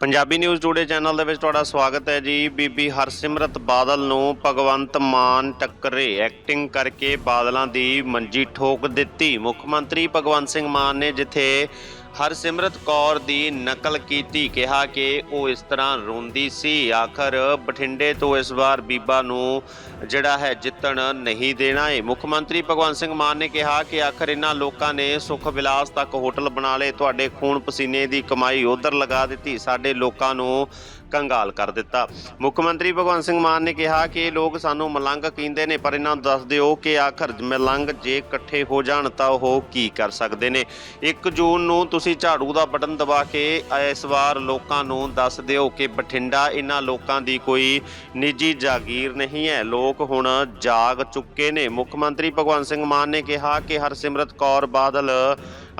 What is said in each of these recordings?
Punjabi news today channel ਦੇ ਵਿੱਚ ਤੁਹਾਡਾ ਸਵਾਗਤ ਹੈ ਜੀ। ਬੀਬੀ ਹਰਸਿਮਰਤ ਬਾਦਲ ਨੂੰ ਭਗਵੰਤ ਮਾਨ ਟੱਕਰੇ ਐਕਟਿੰਗ ਕਰਕੇ ਬਾਦਲਾਂ ਦੀ ਮੰਜੀ ਠੋਕ ਦਿੱਤੀ। ਮੁੱਖ ਮੰਤਰੀ ਭਗਵੰਤ ਸਿੰਘ ਮਾਨ ਨੇ ਜਿੱਥੇ ਹਰਸਿਮਰਤ ਕੌਰ ਦੀ ਨਕਲ ਕੀਤੀ, ਕਿਹਾ ਕਿ ਉਹ ਇਸ ਤਰ੍ਹਾਂ ਰੋਂਦੀ ਸੀ। ਆਖਰ ਬਠਿੰਡੇ ਤੋਂ ਇਸ ਵਾਰ ਬੀਬਾ ਨੂੰ ਜਿਹੜਾ ਹੈ ਜਿੱਤਣ ਨਹੀਂ ਦੇਣਾ ਹੈ ਮੁੱਖ ਮੰਤਰੀ ਭਗਵੰਤ ਸਿੰਘ ਮਾਨ ਨੇ ਕਿਹਾ ਕਿ ਆਖਰ ਇਹਨਾਂ ਲੋਕਾਂ ਨੇ ਸੁਖ ਵਿਲਾਸ ਤੱਕ ਹੋਟਲ ਬਣਾ ਲਏ। ਤੁਹਾਡੇ ਖੂਨ ਪਸੀਨੇ ਦੀ ਕਮਾਈ ਉਧਰ ਲਗਾ ਦਿੱਤੀ। ਸਾਡੇ ਲੋਕਾਂ ਨੂੰ ਕੰਗਾਲ ਕਰ ਦਿੱਤਾ। ਮੁੱਖ ਮੰਤਰੀ ਭਗਵੰਤ ਸਿੰਘ ਮਾਨ ਨੇ ਕਿਹਾ ਕਿ ਇਹ ਲੋਕ ਸਾਨੂੰ ਮਲੰਗ ਕਹਿੰਦੇ ਨੇ, ਪਰ ਇਹਨਾਂ ਨੂੰ ਦੱਸ ਦਿਓ ਕਿ ਆਖਰ ਮਲੰਗ ਜੇ ਇਕੱਠੇ ਹੋ ਜਾਣ ਤਾਂ ਉਹ ਕੀ ਕਰ ਸਕਦੇ ਨੇ। 1 ਜੂਨ ਨੂੰ ਤੁਸੀਂ ਝਾੜੂ ਦਾ ਬਟਨ ਦਬਾ ਕੇ ਇਸ ਵਾਰ ਲੋਕਾਂ ਨੂੰ ਦੱਸ ਦਿਓ ਕਿ ਬਠਿੰਡਾ ਇਹਨਾਂ ਲੋਕਾਂ ਦੀ ਕੋਈ ਨਿੱਜੀ ਜਾਗੀਰ ਨਹੀਂ ਹੈ। ਲੋਕ ਹੁਣ ਜਾਗ ਚੁੱਕੇ ਨੇ। ਮੁੱਖ ਮੰਤਰੀ ਭਗਵੰਤ ਸਿੰਘ ਮਾਨ ਨੇ ਕਿਹਾ ਕਿ ਹਰਸਿਮਰਤ ਕੌਰ ਬਾਦਲ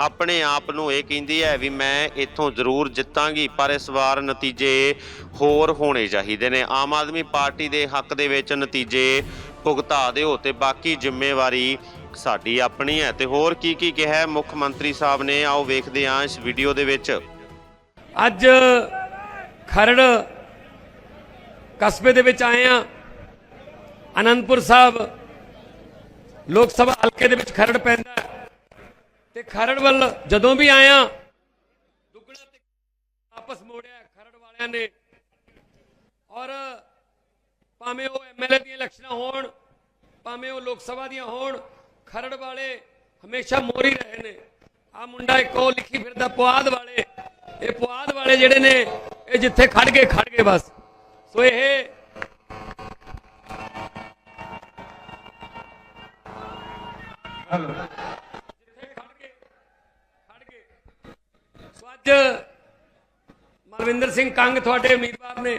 ਆਪਣੇ ਆਪ ਨੂੰ ਇਹ ਕਹਿੰਦੀ ਹੈ ਵੀ ਮੈਂ ਇੱਥੋਂ ਜ਼ਰੂਰ ਜਿੱਤਾਂਗੀ, ਪਰ ਇਸ ਵਾਰ ਨਤੀਜੇ ਹੋਰ ਹੋਣੇ ਚਾਹੀਦੇ ਨੇ। ਆਮ ਆਦਮੀ ਪਾਰਟੀ ਦੇ ਹੱਕ ਦੇ ਵਿੱਚ ਨਤੀਜੇ ਭੁਗਤਾ ਦਿਓ ਤੇ ਬਾਕੀ ਜ਼ਿੰਮੇਵਾਰੀ ਸਾਡੀ ਆਪਣੀ ਹੈ। ਤੇ ਹੋਰ ਕੀ ਕੀ ਕਿਹਾ ਮੁੱਖ ਮੰਤਰੀ ਸਾਹਿਬ ਨੇ, ਆਓ ਵੇਖਦੇ ਹਾਂ ਇਸ ਵੀਡੀਓ ਦੇ ਵਿੱਚ। ਅੱਜ ਖਰੜ ਕਸਬੇ ਦੇ ਵਿੱਚ ਆਏ ਆ ਅਨੰਦਪੁਰ ਸਾਹਿਬ ਲੋਕ ਸਭਾ ਹਲਕੇ ਦੇ ਵਿੱਚ ਖਰੜ ਪੈਂਦਾ ਤੇ ਖਰੜ ਵੱਲ ਜਦੋਂ ਵੀ ਆਇਆ, ਦੁੱਗਣਾ ਤੇ ਵਾਪਸ ਮੋੜਿਆ ਖਰੜ ਵਾਲਿਆਂ ਨੇ। ਔਰ ਭਾਵੇਂ ਉਹ ਐਮਐਲਏ ਦੀਆਂ ਇਲੈਕਸ਼ਨਾਂ ਹੋਣ, ਭਾਵੇਂ ਉਹ ਲੋਕ ਸਭਾ ਦੀਆਂ ਹੋਣ, ਖਰੜ ਵਾਲੇ ਹਮੇਸ਼ਾ ਮੋਰੀ ਰਹੇ ਨੇ। ਆ ਮੁੰਡਾ ਇੱਕ ਉਹ ਲਿਖੀ ਫਿਰਦਾ ਪੁਆਦ ਵਾਲੇ। ਇਹ ਪੁਆਧ ਵਾਲੇ ਜਿਹੜੇ ਨੇ, ਇਹ ਜਿੱਥੇ ਖੜ ਗਏ ਖੜ ਗਏ ਬਸ। ਸੋ ਇਹ ਜਿੱਥੇ ਖੜ ਗਏ ਖੜ ਗਏ ਸੋ ਅੱਜ ਮਲਵਿੰਦਰ ਸਿੰਘ ਕੰਗ ਤੁਹਾਡੇ ਉਮੀਦਵਾਰ ਨੇ,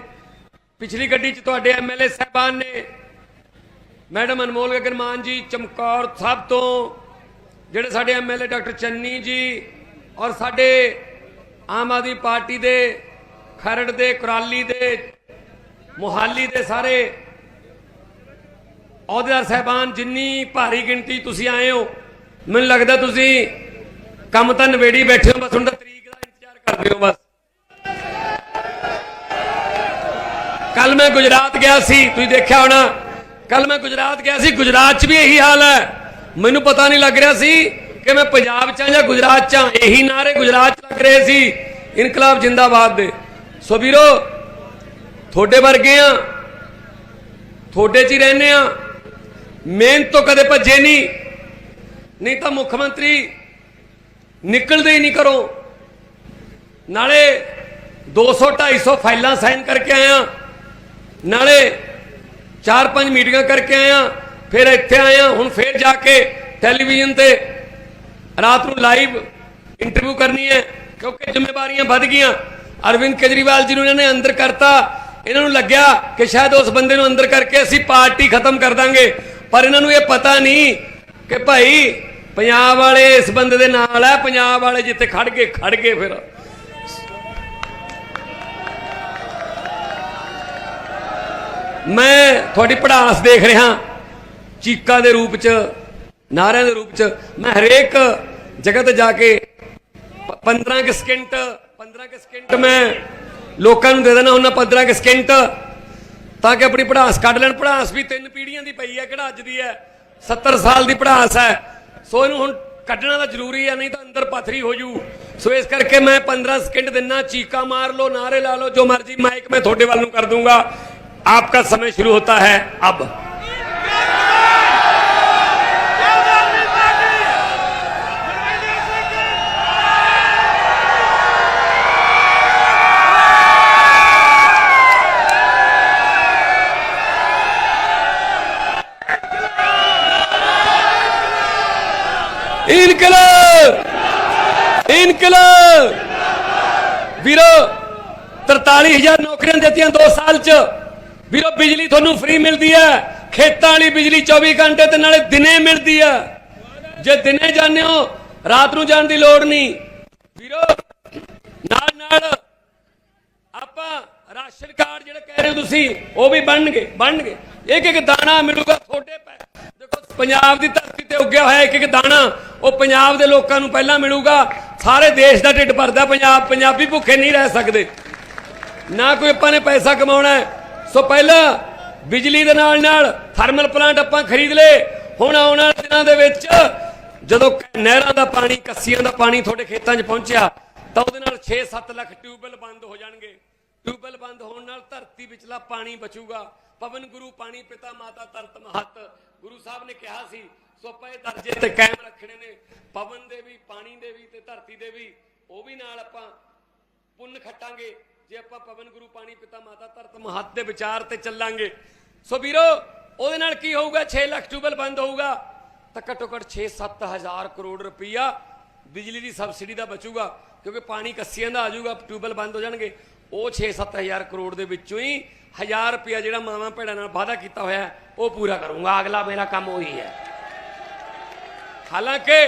ਪਿਛਲੀ ਗੱਡੀ 'ਚ ਤੁਹਾਡੇ ਐਮਐਲਏ ਸਾਹਿਬਾਨ ਨੇ, ਮੈਡਮ ਅਨਮੋਲ ਗਗਨ ਮਾਨ ਜੀ, ਚਮਕੌਰ ਸਾਹਿਬ ਤੋਂ, ਜਿਹੜੇ ਸਾਡੇ ਐਮਐਲਏ ਡਾਕਟਰ ਚੰਨੀ ਜੀ ਔਰ ਸਾਡੇ ਆਮ ਆਦਮੀ ਪਾਰਟੀ ਦੇ ਖਰੜ ਦੇ, ਕੁਰਾਲੀ ਦੇ, ਮੁਹਾਲੀ ਦੇ ਸਾਰੇ ਅਹੁਦੇਦਾਰ ਸਾਹਿਬਾਨ, ਜਿੰਨੀ ਭਾਰੀ ਗਿਣਤੀ ਤੁਸੀਂ ਆਏ ਹੋ, ਮੈਨੂੰ ਲੱਗਦਾ ਤੁਸੀਂ ਕੰਮ ਤਾਂ ਨਵੇੜੀ ਬੈਠੇ ਹੋ, ਬਸ ਹੁਣ ਇੰਤਜ਼ਾਰ ਬਸ। ਕੱਲ ਮੈਂ ਗੁਜਰਾਤ ਗਿਆ ਸੀ, ਤੁਸੀਂ ਦੇਖਿਆ ਹੋਣਾ। ਕੱਲ ਮੈਂ ਗੁਜਰਾਤ ਗਿਆ ਸੀ, ਗੁਜਰਾਤ 'ਚ ਵੀ ਇਹੀ ਹਾਲ ਹੈ। ਮੈਨੂੰ ਪਤਾ ਨਹੀਂ ਲੱਗ ਰਿਹਾ ਸੀ ਕਿ ਮੈਂ ਪੰਜਾਬ 'ਚ ਹਾਂ ਜਾਂ ਗੁਜਰਾਤ 'ਚ ਹਾਂ। ਇਹੀ ਨਾਰੇ ਗੁਜਰਾਤ 'ਚ ਲੱਗ ਰਹੇ ਸੀ। ਇਨਕਲਾਬ ਜਿੰਦਾਬਾਦ ਦੇ। ਸੋ ਵੀਰੋ, ਤੁਹਾਡੇ ਵਰਗੇ ਆ। ਤੁਹਾਡੇ 'ਚ ਹੀ ਰਹਿੰਦੇ ਆ। ਮਿਹਨਤ ਤੋਂ ਕਦੇ ਭੱਜੇ ਨਹੀਂ। ਨਹੀਂ ਤਾਂ ਮੁੱਖ ਮੰਤਰੀ ਨਿਕਲਦੇ ਹੀ ਨਹੀਂ ਕਰੋ ਨਾਲੇ 200 250 ਫਾਈਲਾਂ ਸਾਈਨ ਕਰਕੇ ਆਇਆ। ਨਾਲੇ 4-5 ਮੀਟਿੰਗਾਂ ਕਰਕੇ ਆਇਆ। ਫਿਰ ਇੱਥੇ ਆਇਆ। ਹੁਣ ਫਿਰ ਜਾ ਕੇ ਟੈਲੀਵਿਜ਼ਨ ਤੇ ਰਾਤ ਨੂੰ ਲਾਈਵ ਇੰਟਰਵਿਊ ਕਰਨੀ ਹੈ, ਕਿਉਂਕਿ ਜ਼ਿੰਮੇਵਾਰੀਆਂ ਵੱਧ ਗਈਆਂ। ਅਰਵਿੰਦ ਕੇਜਰੀਵਾਲ ਜੀ ਨੂੰ ਇਹਨਾਂ ਨੇ ਅੰਦਰ ਕਰਤਾ। ਇਹਨਾਂ ਨੂੰ ਲੱਗਿਆ ਕਿ ਸ਼ਾਇਦ ਉਸ ਬੰਦੇ ਨੂੰ ਅੰਦਰ ਕਰਕੇ ਅਸੀਂ ਪਾਰਟੀ ਖਤਮ ਕਰ ਦਾਂਗੇ। ਪਰ ਇਹਨਾਂ ਨੂੰ ਇਹ ਪਤਾ ਨਹੀਂ ਕਿ ਭਾਈ, ਪੰਜਾਬ ਵਾਲੇ ਇਸ ਬੰਦੇ ਦੇ ਨਾਲ ਹੈ ਪੰਜਾਬ ਵਾਲੇ ਜਿੱਥੇ ਖੜ ਗਏ ਖੜ ਗਏ ਫਿਰ। ਮੈਂ ਤੁਹਾਡੀ ਪੜਾਸ ਦੇਖ ਰਿਹਾ। ਚੀਕਾਂ ਦੇ ਰੂਪ ਚ, ਨਾਰਿਆਂ ਦੇ ਰੂਪ ਚ, ਮੈਂ ਹਰੇਕ ਜਗ੍ਹਾ ਤੇ ਜਾ ਕੇ 15 ਕਿ ਸਕਿੰਟ 15 ਕਿ ਸਕਿੰਟ ਮੈਂ ਲੋਕਾਂ ਨੂੰ ਦੇ ਦੇਣਾ ਹੁੰਦਾ 15 ਕਿ ਸਕਿੰਟ, ਤਾਂ ਕਿ ਆਪਣੀ ਪੜਾਸ ਕੱਢ ਲੈਣ। ਪੜਾਸ ਵੀ ਤਿੰਨ ਪੀੜ੍ਹੀਆਂ ਦੀ ਪਈ ਹੈ, ਕਿਹੜਾ ਅੱਜ ਦੀ ਹੈ? 70 ਸਾਲ ਦੀ ਪੜਾਸ ਹੈ। ਸੋ ਇਹਨੂੰ ਹੁਣ ਕੱਢਣਾ ਤਾਂ ਜ਼ਰੂਰੀ ਹੈ, ਨਹੀਂ ਤਾਂ ਅੰਦਰ ਪਥਰੀ ਹੋ ਜੂ। ਸੋ ਇਸ ਕਰਕੇ ਮੈਂ 15 ਸਕਿੰਟ ਦਿਨਾ, ਚੀਕਾ ਮਾਰ ਲਓ, ਨਾਰੇ ਲਾ ਲਓ, ਜੋ ਮਰਜ਼ੀ ਮਾਈਕ ਮੈਂ ਤੁਹਾਡੇ ਵੱਲ ਨੂੰ ਕਰ ਦੂੰਗਾ। आपका समय शुरू होता है अब। इनकलाब! वीरो तरताली हज़ार नौकरियाँ देती हैं दो साल च। ਵੀਰੋ, ਬਿਜਲੀ ਤੁਹਾਨੂੰ ਫ੍ਰੀ ਮਿਲਦੀ ਹੈ। ਖੇਤਾਂ ਵਾਲੀ ਬਿਜਲੀ 24 ਘੰਟੇ ਤੇ ਨਾਲੇ ਦਿਨੇ ਮਿਲਦੀ ਹੈ। ਜੇ ਦਿਨੇ ਜਾਂਦੇ ਹੋ, ਰਾਤ ਨੂੰ ਜਾਣ ਦੀ ਲੋੜ ਨਹੀਂ। ਵੀਰੋ, ਨਾਲ ਨਾਲ ਆਪਾਂ ਰਾਸ਼ਨ ਕਾਰਡ ਜਿਹੜੇ ਕਹਿ ਰਹੇ ਹੋ ਤੁਸੀਂ, ਉਹ ਵੀ ਬਣਨਗੇ ਬਣਨਗੇ। ਇੱਕ ਇੱਕ ਦਾਣਾ ਮਿਲੂਗਾ ਤੁਹਾਡੇ ਪੈ ਦੇਖੋ, ਪੰਜਾਬ ਦੀ ਧਰਤੀ ਤੇ ਉੱਗਿਆ ਹੋਇਆ ਇੱਕ ਇੱਕ ਦਾਣਾ, ਉਹ ਪੰਜਾਬ ਦੇ ਲੋਕਾਂ ਨੂੰ ਪਹਿਲਾਂ ਮਿਲੂਗਾ। ਸਾਰੇ ਦੇਸ਼ ਦਾ ਢਿੱਡ ਭਰਦਾ, ਪੰਜਾਬ ਪੰਜਾਬੀ ਭੁੱਖੇ ਨਹੀਂ ਰਹਿ ਸਕਦੇ। ਨਾ ਕੋਈ ਆਪਾਂ ਨੇ ਪੈਸਾ ਕਮਾਉਣਾ ਹੈ ਸੋ ਪਹਿਲਾਂ ਬਿਜਲੀ ਦੇ ਨਾਲ ਨਾਲ ਥਰਮਲ ਪਲਾਂਟ ਆਪਾਂ ਖਰੀਦ ਲਏ। ਹੁਣ ਆਉਣ ਵਾਲੇ ਦਿਨਾਂ ਦੇ ਵਿੱਚ ਜਦੋਂ ਨਹਿਰਾਂ ਦਾ ਪਾਣੀ, ਕੱਸੀਆਂ ਦਾ ਪਾਣੀ ਤੁਹਾਡੇ ਖੇਤਾਂ 'ਚ ਪਹੁੰਚਿਆ, ਤਾਂ ਉਹਦੇ ਨਾਲ 6-7 ਲੱਖ ਟਿਊਬਵੈੱਲ ਬੰਦ ਹੋ ਜਾਣਗੇ। ਟਿਊਬਵੈੱਲ ਬੰਦ ਹੋਣ ਨਾਲ ਧਰਤੀ ਵਿਚਲਾ ਪਾਣੀ ਬਚੂਗਾ। ਪਵਨ ਗੁਰੂ, ਪਾਣੀ ਪਿਤਾ ਮਾਤਾ ਤਰਤ ਮਹਤ। ਗੁਰੂ ਸਾਹਿਬ ਨੇ ਕਿਹਾ ਸੀ ਸੋ ਪਏ ਦਰਜੇ ਤੇ ਕਾਇਮ ਰੱਖਣੇ ਨੇ। ਪਵਨ ਦੇ ਵੀ, ਪਾਣੀ ਦੇ ਵੀ ਤੇ ਧਰਤੀ ਦੇ ਵੀ, ਉਹ ਵੀ ਨਾਲ ਆਪਾਂ ਪੁੰਨ ਖੱਟਾਂਗੇ। ਜੇ ਆਪਾਂ ਪਵਨ ਗੁਰੂ ਪਾਣੀ ਪਿਤਾ ਮਾਤਾ ਧਰਤ ਮਹੱਤ ਦੇ ਵਿਚਾਰ ਤੇ ਚੱਲਾਂਗੇ, ਸੋ ਵੀਰੋ, ਉਹਦੇ ਨਾਲ ਕੀ ਹੋਊਗਾ? 6 ਲੱਖ ਟਿਊਬਲ ਬੰਦ ਹੋਊਗਾ, ਤਾਂ ਘੱਟੋ ਘੱਟ 6-7 ਹਜ਼ਾਰ ਕਰੋੜ ਰੁਪਈਆ ਬਿਜਲੀ ਦੀ ਸਬਸਿਡੀ ਦਾ ਬਚੂਗਾ, ਕਿਉਂਕਿ ਪਾਣੀ ਕੱਸੀਆਂ ਦਾ ਆਜੂਗਾ ਜਾਊਗਾ ਬੰਦ ਹੋ ਜਾਣਗੇ। ਉਹ 6-7 ਹਜ਼ਾਰ ਕਰੋੜ ਦੇ ਵਿੱਚੋਂ ਹੀ ਹਜ਼ਾਰ ਰੁਪਈਆ ਜਿਹੜਾ ਮਾਵਾਂ ਭੈਣਾਂ ਨਾਲ ਵਾਅਦਾ ਕੀਤਾ ਹੋਇਆ, ਉਹ ਪੂਰਾ ਕਰੂੰਗਾ। ਅਗਲਾ ਮੇਰਾ ਕੰਮ ਉਹੀ ਹੈ। ਹਾਲਾਂਕਿ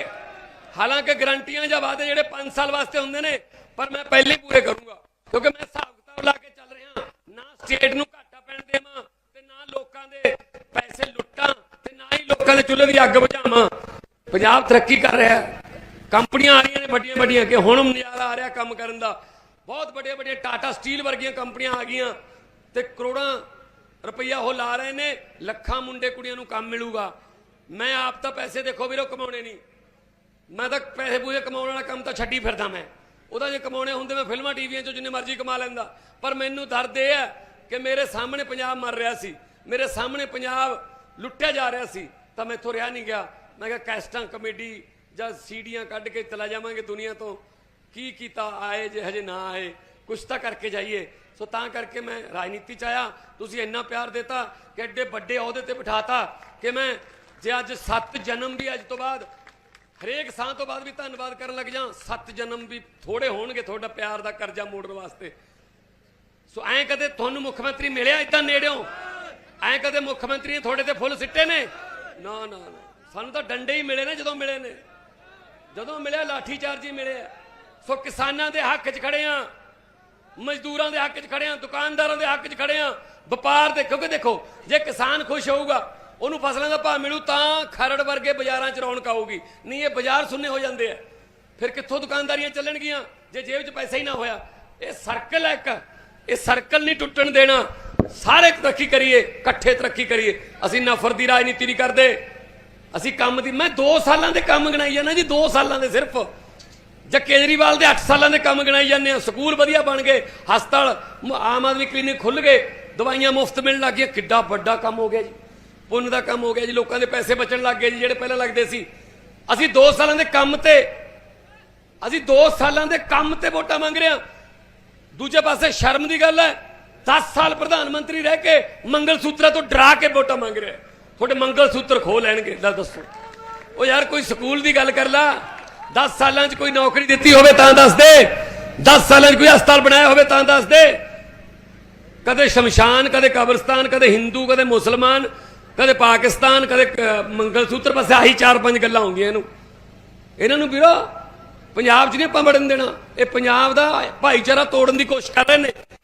ਹਾਲਾਂਕਿ ਗਰੰਟੀਆਂ ਜਾਂ ਵਾਅਦੇ ਜਿਹੜੇ 5 ਸਾਲ ਵਾਸਤੇ ਹੁੰਦੇ ਨੇ, ਪਰ ਮੈਂ ਪਹਿਲੇ ਪੂਰੇ ਕਰੂੰਗਾ। ਕਿਉਂਕਿ ਮੈਂ ਹਿਸਾਬ ਕਿਤਾਬ ਲਾ ਕੇ ਚੱਲ ਰਿਹਾ ਨਾ ਸਟੇਟ ਨੂੰ ਘਾਟਾ ਪੈਣ ਦੇਵਾਂ ਤੇ ਨਾ ਲੋਕਾਂ ਦੇ ਪੈਸੇ ਲੁੱਟਾਂ ਤੇ ਨਾ ਹੀ ਲੋਕਾਂ ਦੇ ਚੁੱਲ੍ਹੇ ਦੀ ਅੱਗ ਬੁਝਾਵਾਂ। ਪੰਜਾਬ ਤਰੱਕੀ ਕਰ ਰਿਹਾ ਕੰਪਨੀਆਂ ਆ ਰਹੀਆਂ ਨੇ ਵੱਡੀਆਂ ਵੱਡੀਆਂ ਕਿ ਹੁਣ ਨਜ਼ਾਰਾ ਆ ਰਿਹਾ ਕੰਮ ਕਰਨ ਦਾ। ਬਹੁਤ ਵੱਡੇ ਵੱਡੇ ਟਾਟਾ ਸਟੀਲ ਵਰਗੀਆਂ ਕੰਪਨੀਆਂ ਆ ਗਈਆਂ ਤੇ ਕਰੋੜਾਂ ਰੁਪਈਆ ਉਹ ਲਾ ਰਹੇ ਨੇ। ਲੱਖਾਂ ਮੁੰਡੇ ਕੁੜੀਆਂ ਨੂੰ ਕੰਮ ਮਿਲੂਗਾ। ਮੈਂ ਆਪ ਤਾਂ ਪੈਸੇ ਦੇਖੋ ਵੀਰੋ ਕਮਾਉਣੇ ਨਹੀਂ। ਮੈਂ ਤਾਂ ਪੈਸੇ ਪੂਸੇ ਕਮਾਉਣ ਵਾਲਾ ਕੰਮ ਤਾਂ ਛੱਡੀ ਫਿਰਦਾ ਮੈਂ। ਉਹਦਾ ਜੇ ਕਮਾਉਣੇ ਹੁੰਦੇ ਮੈਂ ਫਿਲਮਾਂ ਟੀਵੀਆਂ 'ਚੋਂ ਜਿੰਨੇ ਮਰਜ਼ੀ ਕਮਾ ਲੈਂਦਾ। ਪਰ ਮੈਨੂੰ ਦਰਦ ਇਹ ਹੈ ਕਿ ਮੇਰੇ ਸਾਹਮਣੇ ਪੰਜਾਬ ਮਰ ਰਿਹਾ ਸੀ। ਮੇਰੇ ਸਾਹਮਣੇ ਪੰਜਾਬ ਲੁੱਟਿਆ ਜਾ ਰਿਹਾ ਸੀ। ਤਾਂ ਮੈਂ ਇੱਥੋਂ ਰਿਹਾ ਨਹੀਂ ਗਿਆ। ਮੈਂ ਕਿਹਾ ਕੈਸਟਾਂ, ਕਮੇਡੀ ਜਾਂ ਸੀਡੀਆਂ ਕੱਢ ਕੇ ਚਲਾ ਜਾਵਾਂਗੇ ਦੁਨੀਆ ਤੋਂ। ਕੀ ਕੀਤਾ? ਆਏ ਜੇ ਹਜੇ ਨਾ ਆਏ। ਕੁਛ ਤਾਂ ਕਰਕੇ ਜਾਈਏ। ਸੋ ਤਾਂ ਕਰਕੇ ਮੈਂ ਰਾਜਨੀਤੀ ਚ ਆਇਆ। ਤੁਸੀਂ ਇੰਨਾ ਪਿਆਰ ਦਿੱਤਾ ਕਿ ਐਡੇ ਵੱਡੇ ਅਹੁਦੇ ਤੇ ਬਿਠਾਤਾ ਕਿ ਮੈਂ ਜੇ ਅੱਜ 7 ਜਨਮ ਵੀ ਅੱਜ ਤੋਂ ਬਾਅਦ ਹਰੇਕ ਸਾਹ ਤੋਂ ਬਾਅਦ ਵੀ ਧੰਨਵਾਦ ਕਰਨ ਲੱਗ ਜਾਂ, ਸੱਤ ਜਨਮ ਵੀ ਥੋੜੇ ਹੋਣਗੇ ਤੁਹਾਡਾ ਪਿਆਰ ਦਾ ਕਰਜ਼ਾ ਮੋੜਨ ਵਾਸਤੇ। ਸੋ ਐਂ ਕਦੇ ਤੁਹਾਨੂੰ ਮੁੱਖ ਮੰਤਰੀ ਮਿਲਿਆ ਇਦਾਂ ਨੇੜਿਓਂ? ਐਂ ਕਦੇ ਮੁੱਖ ਮੰਤਰੀ ਨੇ ਤੁਹਾਡੇ ਤੇ ਫੁੱਲ ਸਿੱਟੇ ਨੇ? ਨਾ ਨਾ ਸਾਨੂੰ ਤਾਂ ਡੰਡੇ ਹੀ ਮਿਲੇ ਨੇ ਜਦੋਂ ਮਿਲੇ ਨੇ। ਜਦੋਂ ਮਿਲਿਆ, ਲਾਠੀ ਚਾਰਜ ਹੀ ਮਿਲਿਆ ਸੋ ਕਿਸਾਨਾਂ ਦੇ ਹੱਕ 'ਚ ਖੜੇ ਆ, ਮਜ਼ਦੂਰਾਂ ਦੇ ਹੱਕ 'ਚ ਖੜੇ ਆ, ਦੁਕਾਨਦਾਰਾਂ ਦੇ ਹੱਕ 'ਚ ਖੜੇ ਆ, ਵਪਾਰ ਦੇ, ਕਿਉਂਕਿ ਦੇਖੋ, ਜੇ ਕਿਸਾਨ ਖੁਸ਼ ਹੋਊਗਾ ਉਹਨੂੰ ਫਸਲਾਂ ਦਾ ਭਾਅ ਮਿਲੂ, ਤਾਂ ਖਰੜ ਵਰਗੇ ਬਾਜ਼ਾਰਾਂ 'ਚ ਰੌਣਕ ਆਊਗੀ। ਨਹੀਂ, ਇਹ ਬਾਜ਼ਾਰ ਸੁੰਨੇ ਹੋ ਜਾਂਦੇ ਆ। ਫਿਰ ਕਿੱਥੋਂ ਦੁਕਾਨਦਾਰੀਆਂ ਚੱਲਣਗੀਆਂ? ਜੇ ਜੇਬ 'ਚ ਪੈਸਾ ਹੀ ਨਾ ਹੋਇਆ। ਇਹ ਸਰਕਲ ਹੈ ਇੱਕ। ਇਹ ਸਰਕਲ ਨਹੀਂ ਟੁੱਟਣ ਦੇਣਾ। ਸਾਰੇ ਤਰੱਕੀ ਕਰੀਏ, ਇਕੱਠੇ ਤਰੱਕੀ ਕਰੀਏ। ਅਸੀਂ ਨਫ਼ਰਤ ਦੀ ਰਾਜਨੀਤੀ ਨਹੀਂ ਕਰਦੇ। ਅਸੀਂ ਕੰਮ ਦੀ, ਮੈਂ 2 ਸਾਲਾਂ ਦੇ ਕੰਮ ਗਣਾਈ ਜਾਂਦਾ ਜੀ 2 ਸਾਲਾਂ ਦੇ ਸਿਰਫ। ਜਾਂ ਕੇਜਰੀਵਾਲ ਦੇ 8 ਸਾਲਾਂ ਦੇ ਕੰਮ ਗਣਾਈ ਜਾਂਦੇ ਆ। ਸਕੂਲ ਵਧੀਆ ਬਣ ਗਏ, ਹਸਪਤਾਲ ਆਮ ਆਦਮੀ ਕਲੀਨਿਕ ਖੁੱਲ ਗਏ, ਦਵਾਈਆਂ ਮੁਫਤ ਮਿਲਣ ਲੱਗ ਗਈਆਂ। ਕਿੱਡਾ ਵੱਡਾ ਕੰਮ ਹੋ ਗਿਆ ਜੀ। ਪੁੰਨ ਦਾ ਕੰਮ ਹੋ ਗਿਆ ਜੀ, ਲੋਕਾਂ ਦੇ ਪੈਸੇ ਬਚਣ ਲੱਗ ਗਏ ਜੀ, ਜਿਹੜੇ ਪਹਿਲਾਂ ਲੱਗਦੇ ਸੀ। ਅਸੀਂ 2 ਸਾਲਾਂ ਦੇ ਕੰਮ ਤੇ, ਅਸੀਂ 2 ਸਾਲਾਂ ਦੇ ਕੰਮ ਤੇ ਵੋਟਾਂ ਮੰਗ ਰਹੇ ਹਾਂ। ਦੂਜੇ ਪਾਸੇ ਸ਼ਰਮ ਦੀ ਗੱਲ ਹੈ 10 ਸਾਲ ਪ੍ਰਧਾਨ ਮੰਤਰੀ ਰਹਿ ਕੇ ਮੰਗਲ ਸੂਤਰਾਂ ਤੋਂ ਡਰਾ ਕੇ ਵੋਟਾਂ ਮੰਗ ਰਿਹਾ। ਤੁਹਾਡੇ ਮੰਗਲ ਸੂਤਰ ਖੋ ਲੈਣਗੇ ਲੈ ਦੱਸੋ। ਉਹ ਯਾਰ ਕੋਈ ਸਕੂਲ ਦੀ ਗੱਲ ਕਰ ਲਾ। 10 ਸਾਲਾਂ 'ਚ ਕੋਈ ਨੌਕਰੀ ਦਿੱਤੀ ਹੋਵੇ ਤਾਂ ਦੱਸ ਦੇ। 10 ਸਾਲਾਂ 'ਚ ਕੋਈ ਹਸਪਤਾਲ ਬਣਾਇਆ ਹੋਵੇ ਤਾਂ ਦੱਸ ਦੇ। ਕਦੇ ਸ਼ਮਸ਼ਾਨ, ਕਦੇ ਕਬਰਸਤਾਨ, ਕਦੇ ਹਿੰਦੂ, ਕਦੇ ਮੁਸਲਮਾਨ ਕਦੇ ਪਾਕਿਸਤਾਨ, ਕਦੇ ਕ- ਮੰਗਲ ਸੂਤਰ ਬਸ ਆਹੀ ਚਾਰ ਪੰਜ ਗੱਲਾਂ ਹੁੰਦੀਆਂ ਇਹਨੂੰ। ਇਹਨਾਂ ਨੂੰ ਵੀਰੋ, ਪੰਜਾਬ 'ਚ ਨਹੀਂ ਆਪਾਂ ਵੜਨ ਦੇਣਾ। ਇਹ ਪੰਜਾਬ ਦਾ ਭਾਈਚਾਰਾ ਤੋੜਨ ਦੀ ਕੋਸ਼ਿਸ਼ ਕਰ ਰਹੇ ਨੇ।